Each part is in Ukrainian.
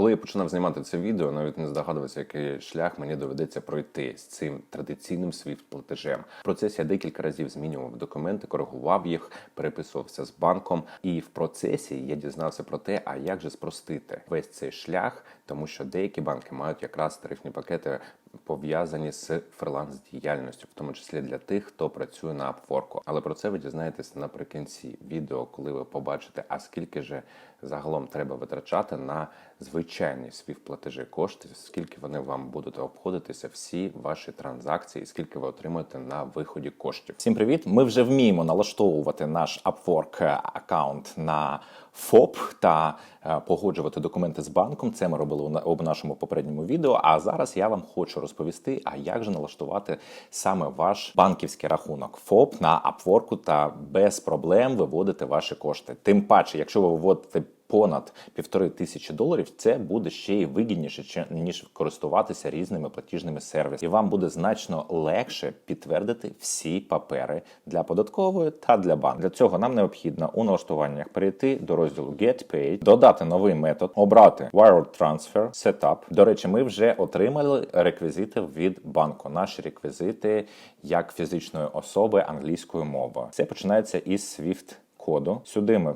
Коли я починав знімати це відео, навіть не здогадувався, який шлях мені доведеться пройти з цим традиційним swift платежем. В процесі я декілька разів змінював документи, коригував їх, переписувався з банком. І в процесі я дізнався про те, а як же спростити весь цей шлях, тому що деякі банки мають якраз тарифні пакети пов'язані з фриланс діяльністю, в тому числі для тих, хто працює на Upwork. Але про це ви дізнаєтесь наприкінці відео, коли ви побачите, а скільки же загалом треба витрачати на звичайні свіфплатежі кошти, скільки вони вам будуть обходитися, всі ваші транзакції, скільки ви отримуєте на виході коштів. Всім привіт! Ми вже вміємо налаштовувати наш Upwork аккаунт на ФОП та е, погоджувати документи з банком. Це ми робили у нашому попередньому відео. А зараз я вам хочу розповісти, а як же налаштувати саме ваш банківський рахунок ФОП на Upwork та без проблем виводити ваші кошти. Тим паче, якщо ви виводите понад півтори тисячі доларів, це буде ще й вигідніше, ніж користуватися різними платіжними сервісами. І вам буде значно легше підтвердити всі папери для податкової та для банку. Для цього нам необхідно у налаштуваннях перейти до розділу Get Paid, додати новий метод, обрати Wire Transfer Setup. До речі, ми вже отримали реквізити від банку. Наші реквізити як фізичної особи англійською мовою. Це починається із SWIFT коду. Сюди ми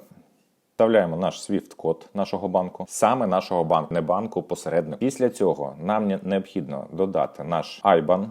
Вставляємо наш SWIFT-код нашого банку, саме нашого банку, не банку посередник. Після цього нам необхідно додати наш IBAN,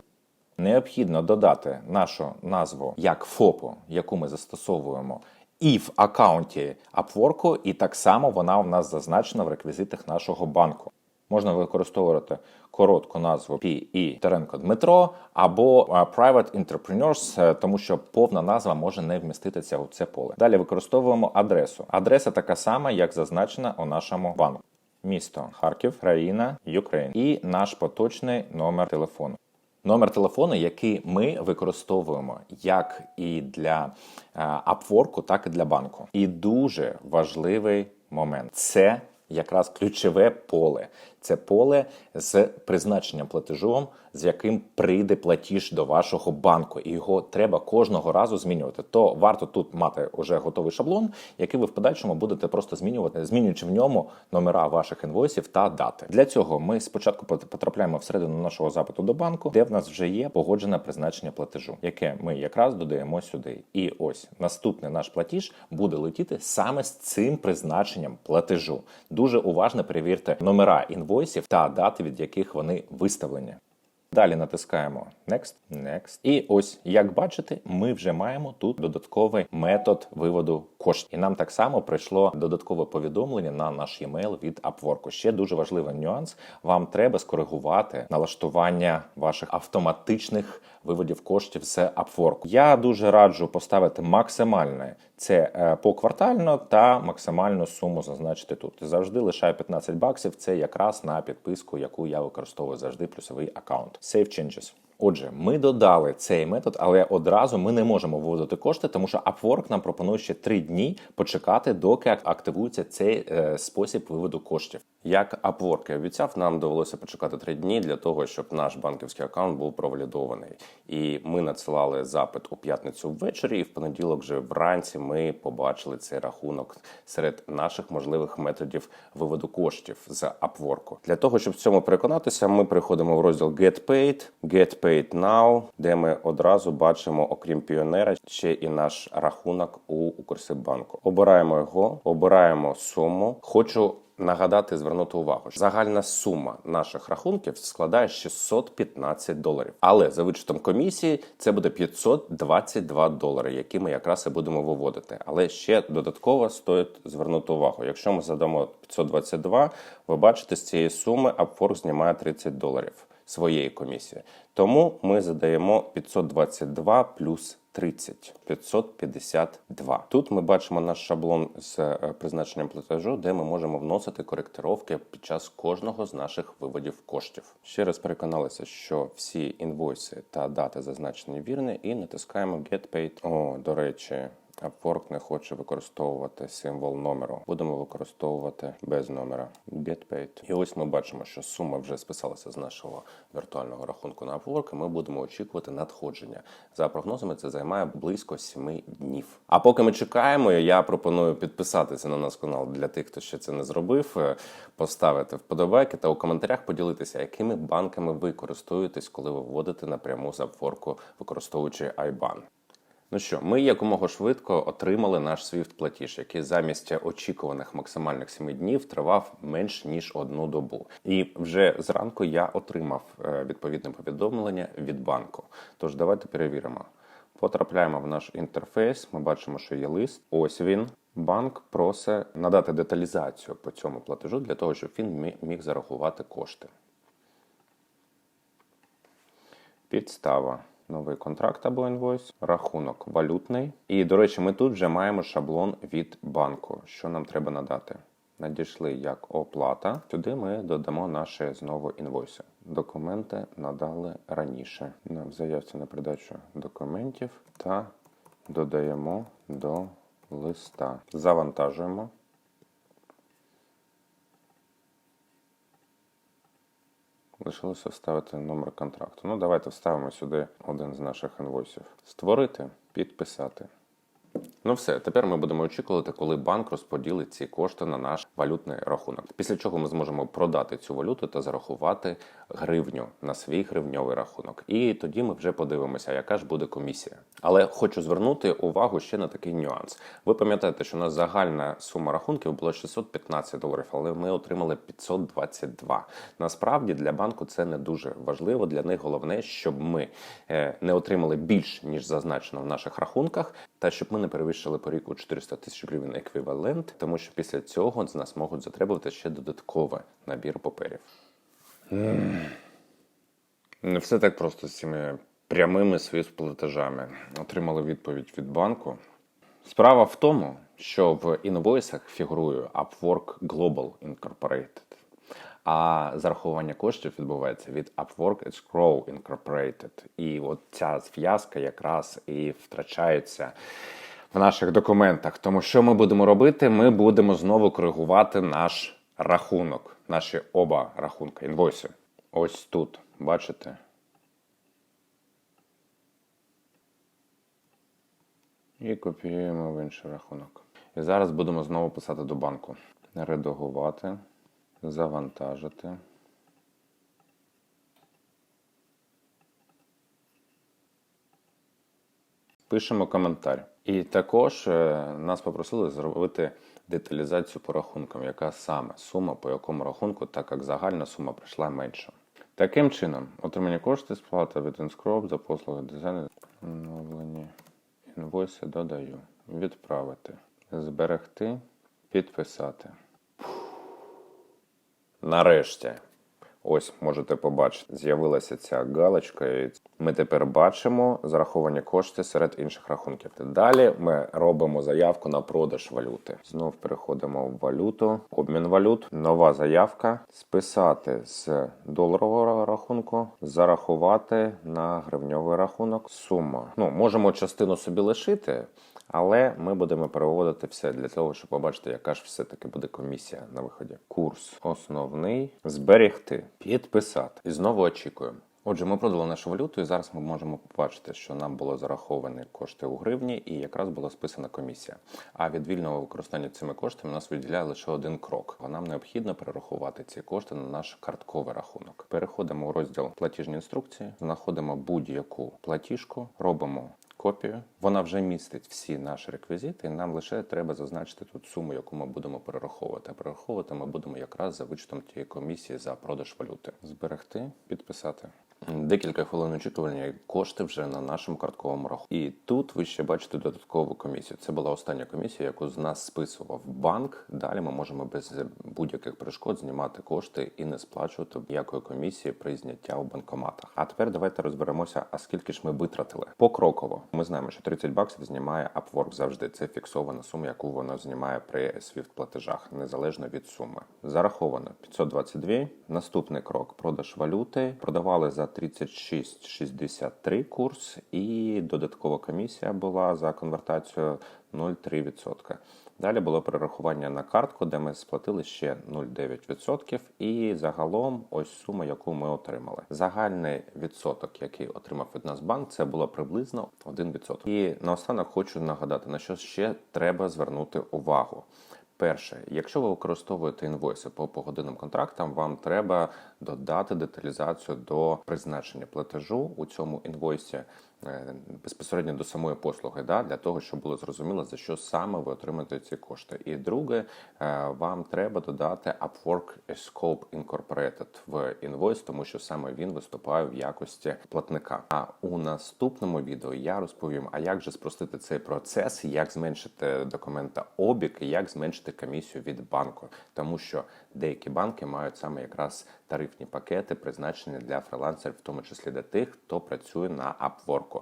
необхідно додати нашу назву як ФОПу, яку ми застосовуємо. І в аккаунті Upwork, і так само вона у нас зазначена в реквізитах нашого банку. Можна використовувати коротку назву P.E. Теренко Дмитро або а, Private Entrepreneurs, е, тому що повна назва може не вміститися у це поле. Далі використовуємо адресу. Адреса така сама, як зазначена у нашому банку. Місто Харків, країна, Україна і наш поточний номер телефону. Номер телефону, який ми використовуємо як і для е, Upwork, так і для банку. І дуже важливий момент це якраз ключове поле. Це поле з призначенням платежом, з яким прийде платіж до вашого банку, і його треба кожного разу змінювати. То варто тут мати вже готовий шаблон, який ви в подальшому будете просто змінювати, змінюючи в ньому номера ваших інвойсів та дати. Для цього ми спочатку потрапляємо всередину нашого запиту до банку, де в нас вже є погоджене призначення платежу, яке ми якраз додаємо сюди. І ось наступний наш платіж буде летіти саме з цим призначенням платежу. Дуже уважно перевірте номера інвойсів та дати, від яких вони виставлені. Далі натискаємо Next, Next. І ось, як бачите, ми вже маємо тут додатковий метод виводу коштів. І нам так само прийшло додаткове повідомлення на наш e-mail від Upwork. Ще дуже важливий нюанс. Вам треба скоригувати налаштування ваших автоматичних виводів коштів з Upwork. Я дуже раджу поставити максимальне це е, поквартально та максимальну суму зазначити тут. Завжди лишаю 15 баксів. Це якраз на підписку, яку я використовую завжди плюсовий аккаунт. Save changes. Отже, ми додали цей метод, але одразу ми не можемо виводити кошти, тому що Upwork нам пропонує ще 3 дні почекати, доки активується цей е, спосіб виводу коштів. Як Upwork і обіцяв, нам довелося почекати три дні для того, щоб наш банківський аккаунт був провалідований. І ми надсилали запит у п'ятницю ввечері, і в понеділок вже вранці ми побачили цей рахунок серед наших можливих методів виводу коштів з Upwork. Для того, щоб в цьому переконатися, ми переходимо в розділ Get Paid, Get Paid Now, де ми одразу бачимо, окрім піонера, ще і наш рахунок у Укрсиббанку. Обираємо його, обираємо суму. Хочу Нагадати, звернути увагу, що загальна сума наших рахунків складає 615 доларів. Але за вичетом комісії це буде 522 долари, які ми якраз і будемо виводити. Але ще додатково стоїть звернути увагу. Якщо ми задамо 522, ви бачите, з цієї суми Upwork знімає 30 доларів своєї комісії. Тому ми задаємо 522 плюс 30 552. Тут ми бачимо наш шаблон з е, призначенням платежу, де ми можемо вносити коректировки під час кожного з наших виводів коштів. Ще раз переконалися, що всі інвойси та дати зазначені вірні, і натискаємо Get Paid. О, до речі, Upwork не хоче використовувати символ номеру. Будемо використовувати без номера. Get. І ось ми бачимо, що сума вже списалася з нашого віртуального рахунку на Upwork, і ми будемо очікувати надходження. За прогнозами, це займає близько 7 днів. А поки ми чекаємо, я пропоную підписатися на наш канал для тих, хто ще це не зробив, е, поставити вподобайки та у коментарях поділитися, якими банками ви користуєтесь, коли ви вводите напряму з Upwork, використовуючи IBAN. Ну що, ми якомога швидко отримали наш SWIFT платіж, який замість очікуваних максимальних 7 днів тривав менш ніж одну добу. І вже зранку я отримав е, відповідне повідомлення від банку. Тож давайте перевіримо. Потрапляємо в наш інтерфейс. Ми бачимо, що є лист. Ось він. Банк просить надати деталізацію по цьому платежу для того, щоб він міг зарахувати кошти. Підстава. Новий контракт або інвойс, рахунок валютний. І, до речі, ми тут вже маємо шаблон від банку. Що нам треба надати? Надійшли як оплата. Сюди ми додамо наші знову інвойси. Документи надали раніше. На в заявці на передачу документів та додаємо до листа. Завантажуємо. Лишилося вставити номер контракту. Ну, давайте вставимо сюди один з наших інвойсів. Створити, підписати. Ну все, тепер ми будемо очікувати, коли банк розподілить ці кошти на наш валютний рахунок. Після чого ми зможемо продати цю валюту та зарахувати гривню на свій гривньовий рахунок. І тоді ми вже подивимося, яка ж буде комісія. Але хочу звернути увагу ще на такий нюанс. Ви пам'ятаєте, що у нас загальна сума рахунків була 615 доларів, але ми отримали 522. Насправді для банку це не дуже важливо. Для них головне, щоб ми е, не отримали більш ніж зазначено в наших рахунках, та щоб ми не перевищили по ріку 400 тисяч гривень еквівалент, тому що після цього з нас можуть затребувати ще додатковий набір паперів. Не все так просто з цими прямими платежами. Отримали відповідь від банку. Справа в тому, що в інвойсах фігурує Upwork Global Incorporated, а зарахування коштів відбувається від Upwork Escrow Incorporated. І от ця зв'язка якраз і втрачається в наших документах. Тому що ми будемо робити? Ми будемо знову коригувати наш рахунок, наші оба рахунки, інвойси. Ось тут, бачите? І копіюємо в інший рахунок. І зараз будемо знову писати до банку. Редагувати, завантажити. Пишемо коментар. І також е, нас попросили зробити деталізацію по рахункам, яка саме сума, по якому рахунку, так як загальна сума прийшла менша. Таким чином, отримання коштів, сплата від Inscrope за послуги дизайну, оновлені інвойси додаю, відправити, зберегти, підписати. Нарешті. Ось можете побачити, з'явилася ця галочка. І ми тепер бачимо зараховані кошти серед інших рахунків. Далі ми робимо заявку на продаж валюти. Знов переходимо в валюту, обмін валют, нова заявка, списати з доларового рахунку, зарахувати на гривньовий рахунок. Сума. Ну можемо частину собі лишити. Але ми будемо переводити все для того, щоб побачити, яка ж все-таки буде комісія на виході. Курс основний зберегти, підписати. І знову очікуємо. Отже, ми продали нашу валюту, і зараз ми можемо побачити, що нам було зараховані кошти у гривні, і якраз була списана комісія. А від вільного використання цими коштами нас виділяє лише один крок. Нам необхідно перерахувати ці кошти на наш картковий рахунок. Переходимо у розділ платіжні інструкції, знаходимо будь-яку платіжку, робимо копію. Вона вже містить всі наші реквізити, нам лише треба зазначити тут суму, яку ми будемо перераховувати. А перераховувати ми будемо якраз за вичетом тієї комісії за продаж валюти. Зберегти, підписати. Декілька хвилин очікування, кошти вже на нашому картковому рахунку. І тут ви ще бачите додаткову комісію. Це була остання комісія, яку з нас списував банк. Далі ми можемо без будь-яких перешкод знімати кошти і не сплачувати ніякої комісії при зняття у банкоматах. А тепер давайте розберемося, а скільки ж ми витратили. Покроково ми знаємо, що 30 баксів знімає Upwork завжди. Це фіксована сума, яку воно знімає при SWIFT платежах, незалежно від суми. Зараховано 522. Наступний крок продаж валюти. Продавали за 36,63 курс, і додаткова комісія була за конвертацію 0,3%. Далі було перерахування на картку, де ми сплатили ще 0,9%. І загалом ось сума, яку ми отримали. Загальний відсоток, який отримав від нас банк, це було приблизно 1%. І наостанок хочу нагадати, на що ще треба звернути увагу. Перше, якщо ви використовуєте інвойси по погодинним контрактам, вам треба додати деталізацію до призначення платежу у цьому інвойсі безпосередньо до самої послуги, да, для того, щоб було зрозуміло, за що саме ви отримаєте ці кошти. І друге, е, вам треба додати Upwork Scope Incorporated в інвойс, тому що саме він виступає в якості платника. А у наступному відео я розповім, а як же спростити цей процес, як зменшити документа обіг, як зменшити комісію від банку, тому що деякі банки мають саме якраз тарифні пакети, призначені для фрилансерів, в тому числі для тих, хто працює на Upwork.